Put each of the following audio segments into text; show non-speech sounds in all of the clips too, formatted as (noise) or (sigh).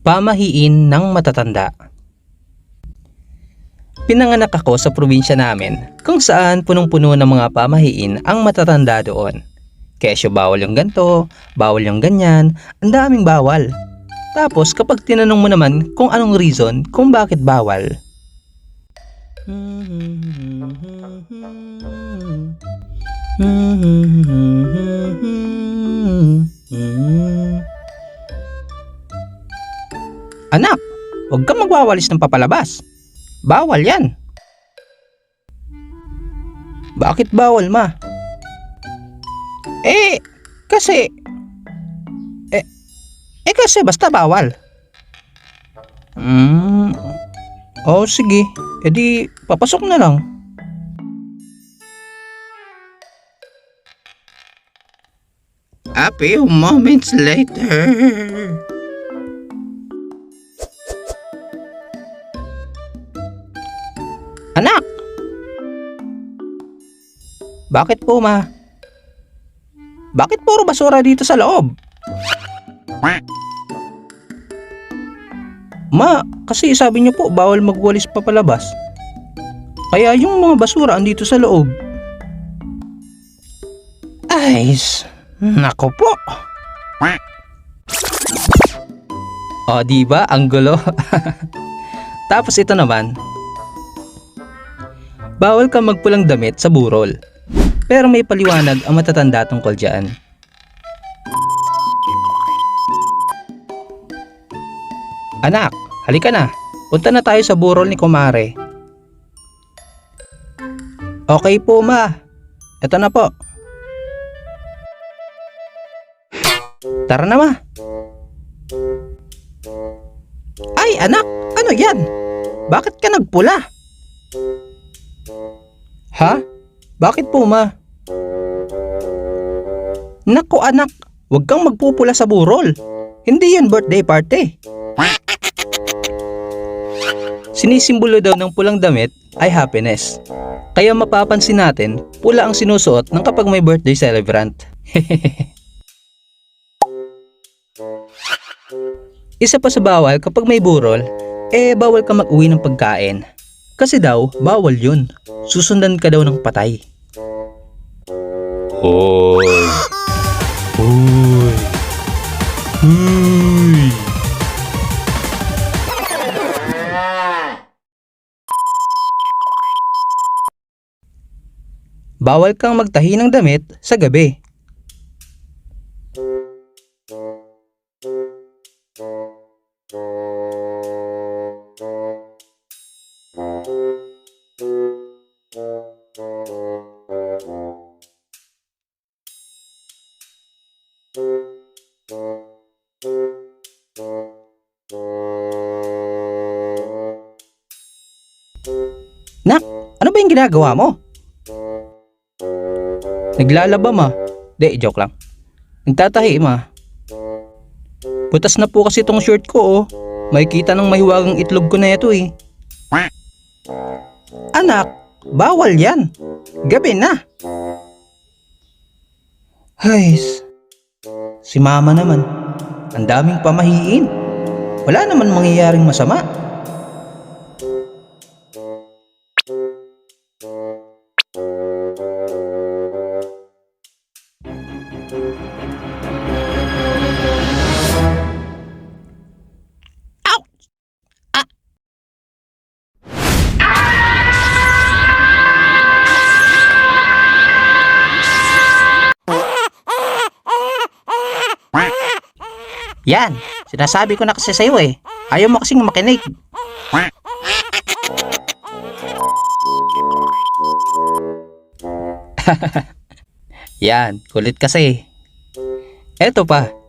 Pamahiin ng matatanda Pinanganak ako sa probinsya namin kung saan punong-puno ng mga pamahiin ang matatanda doon. Kesyo bawal yung ganto, bawal yung ganyan, ang daming bawal. Tapos kapag tinanong mo naman kung anong reason kung bakit bawal. Anak, magwawalis ng papalabas. Bawal yan. Bakit bawal ma? Eh, kasi... Eh, eh kasi basta bawal. Hmm, oh sige. E di, papasok na lang. A moments later. Anak! Bakit po ma? Bakit puro basura dito sa loob? Ma, kasi sabi niyo po bawal magwalis pa palabas. Kaya yung mga basura andito sa loob. Ay, nako po. O, ba? Ang gulo. (laughs) Tapos ito naman, Bawal kang magpulang damit sa burol. Pero may paliwanag ang matatanda tungkol dyan. Anak, halika na. Punta na tayo sa burol ni Kumare. Okay po ma. Ito na po. Tara na ma. Ay anak, ano yan? Bakit ka nagpula? Bakit po, ma? Nako anak, huwag kang magpupula sa burol. Hindi yan birthday party. Sinisimbolo daw ng pulang damit ay happiness. Kaya mapapansin natin, pula ang sinusuot ng kapag may birthday celebrant. (laughs) Isa pa sa bawal kapag may burol, eh bawal ka mag-uwi ng pagkain. Kasi daw, bawal yun. Susundan ka daw ng patay. Hoy! Hoy! Hoy! Bawal kang magtahi ng damit sa gabi. Nak, ano ba yung ginagawa mo? Naglalaba ma. De, joke lang. Nagtatahi ma. Butas na po kasi tong shirt ko oh. Makikita ng mahiwagang itlog ko na ito eh. Anak, bawal yan. Gabi na. Hays. Si mama naman. Ang daming pamahiin. Wala naman mangyayaring masama. Yan, sinasabi ko na kasi sa'yo eh. Ayaw mo kasing makinig. (laughs) Yan, kulit kasi. Eto pa.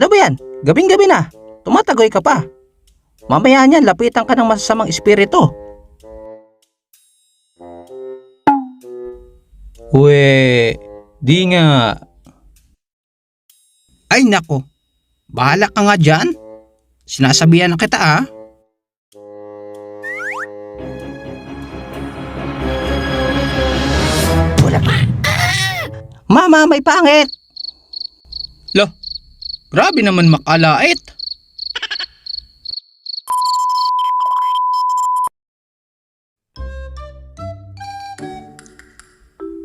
Ano ba yan? Gabing-gabi na. Tumatagoy ka pa. Mamaya niyan, lapitan ka ng masasamang espiritu. We, Di nga. Ay nako, bahala ka nga dyan. Sinasabihan na kita ah. Wala pa. Mama, may pangit. Lo, grabe naman makalait.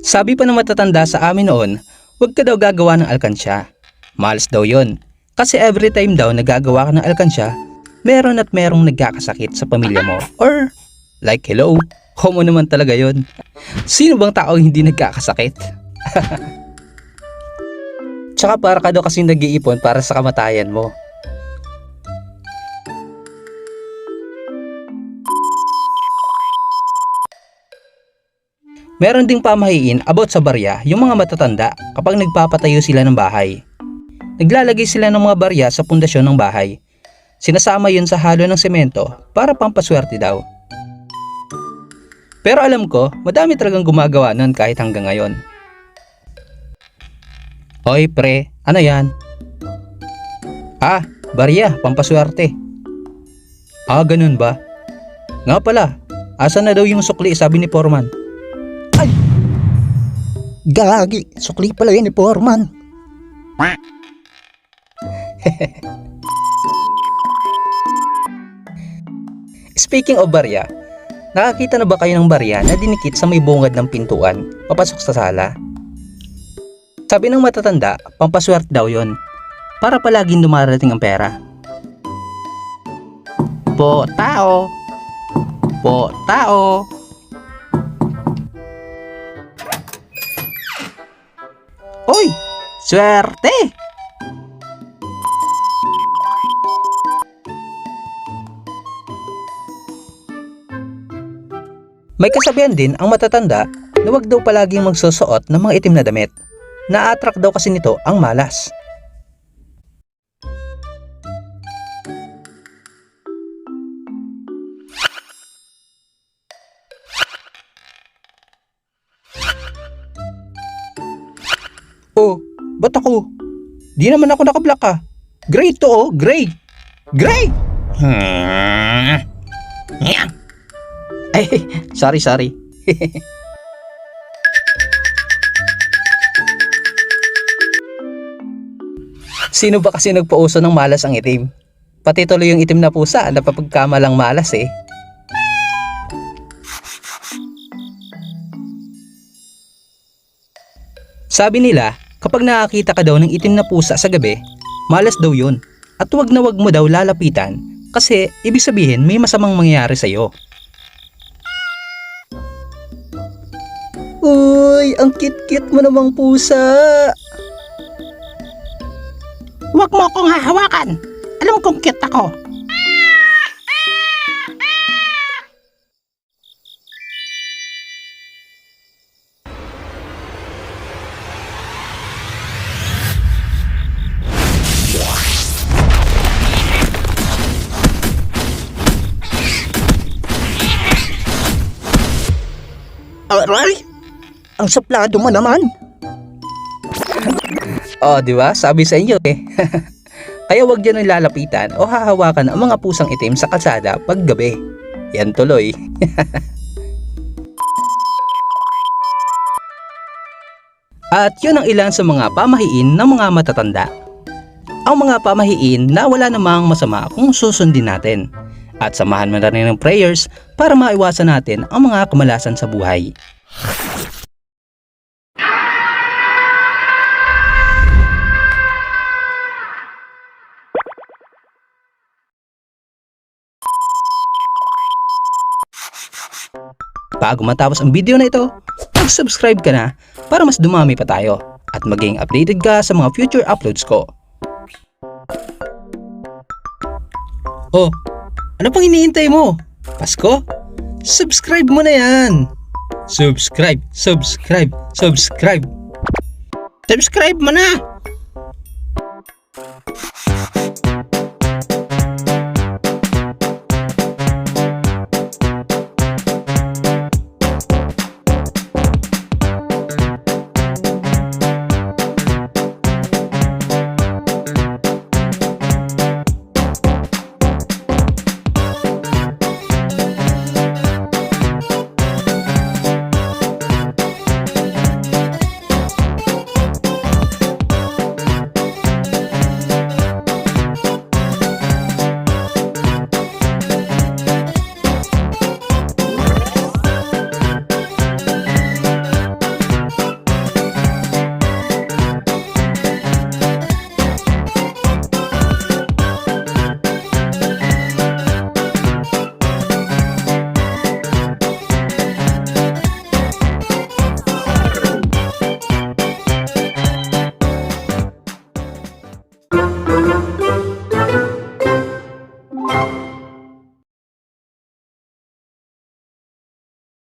Sabi pa ng matatanda sa amin noon, huwag ka daw gagawa ng alkansya. Malas daw yon. Kasi every time daw nagagawa ka ng alkansya, meron at merong nagkakasakit sa pamilya mo. Or, like hello, homo naman talaga yon. Sino bang tao hindi nagkakasakit? (laughs) Tsaka para ka daw kasi nag-iipon para sa kamatayan mo. Meron ding pamahiin about sa barya yung mga matatanda kapag nagpapatayo sila ng bahay. Naglalagay sila ng mga barya sa pundasyon ng bahay. Sinasama yun sa halo ng semento para pampaswerte daw. Pero alam ko, madami talagang gumagawa nun kahit hanggang ngayon. Oy pre, ano yan? Ah, barya, pampaswerte. Ah, ganun ba? Nga pala, asa na daw yung sukli sabi ni Foreman? Gagi, sukli pala yun ni Foreman. (laughs) Speaking of barya, nakakita na ba kayo ng barya na dinikit sa may bungad ng pintuan papasok sa sala? Sabi ng matatanda, pampaswerte daw yon para palaging dumarating ang pera. Po tao, po tao. Hoy, swerte! May kasabihan din ang matatanda na wag daw palaging magsusuot ng mga itim na damit. Na-attract daw kasi nito ang malas. Oh, ba't ako? Di naman ako nakablock ah. Gray to oh, gray. Gray! Hmm. (laughs) Ay, sorry, sorry. (laughs) Sino ba kasi nagpauso ng malas ang itim? Pati tuloy yung itim na pusa, napapagkamalang malas eh. Sabi nila, kapag nakakita ka daw ng itim na pusa sa gabi, malas daw yun. At wag na wag mo daw lalapitan kasi ibig sabihin may masamang mangyayari sa'yo. Uy, ang kit-kit mo namang pusa. Huwag mo akong hahawakan. Alam kong cute ako. Aray! Ang suplado mo naman. Oh, di ba? Sabi sa inyo eh. (laughs) Kaya wag ang lalapitan o hahawakan ang mga pusang itim sa kalsada pag gabi. Yan tuloy. (laughs) At yun ang ilan sa mga pamahiin ng mga matatanda. Ang mga pamahiin na wala namang masama kung susundin natin. At samahan mo na rin ng prayers para maiwasan natin ang mga kamalasan sa buhay. Bago matapos ang video na ito, mag-subscribe ka na para mas dumami pa tayo at maging updated ka sa mga future uploads ko. Oh, ano pang iniintay mo? Pasko? Subscribe mo na yan! Subscribe, subscribe, subscribe. Subscribe mo na!